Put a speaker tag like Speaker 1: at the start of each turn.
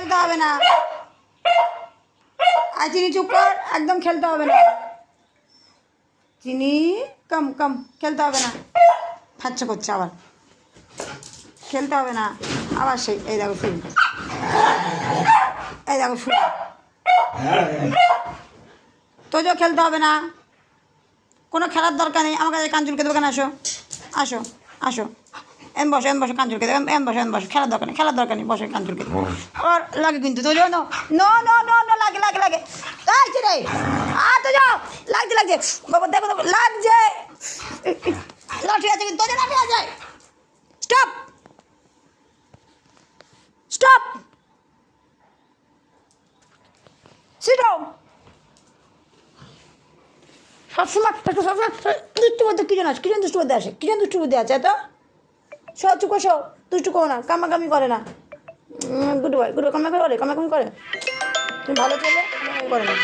Speaker 1: খেলতে হবে না। আর চিনি চুপ কর, একদম খেলতে হবে না। চিনি, কম কম, খেলতে হবে না। ফাচ্ছা করছে আবার। খেলতে হবে না। আবার সেই, এই দেখো শুরু। এই দেখো শুরু। তোজো খেলতে হবে না। কোনো খেলার দরকার নেই। আমার কাছে কাঞ্চুলকে দোকানে আসো। আসো আসো। এম বসো এম বসো কাঞ্চুলকে এম এম বসো এম বসো খেলার দরকার নেই খেলার দরকার নেই বসে বসো কাঞ্চুলকে ওর লাগে কিন্তু Tojo no no no no no লাগে লাগে লাগে। লাগছে রে আ তোজো লাগছে লাগছে। বাবা দেখো দেখো লাগছে। লাঠি আছে কিন্তু তোজো লাঠি আছে। স্টপ। স্টপ। সিট ডাউন সবসময় একটা সবসময় দুষ্টু কি জানাস কি জন দুষ্টু বলতে আসে কি জন দুষ্টু বুদ্ধি আছে এত? সো চুকো সো দুষ্টু করো না কামাকামি করে না। গুড বয় গুড বয় কামাকামি করে কামাকামি করে। তুমি ভালো ছেলে করে না।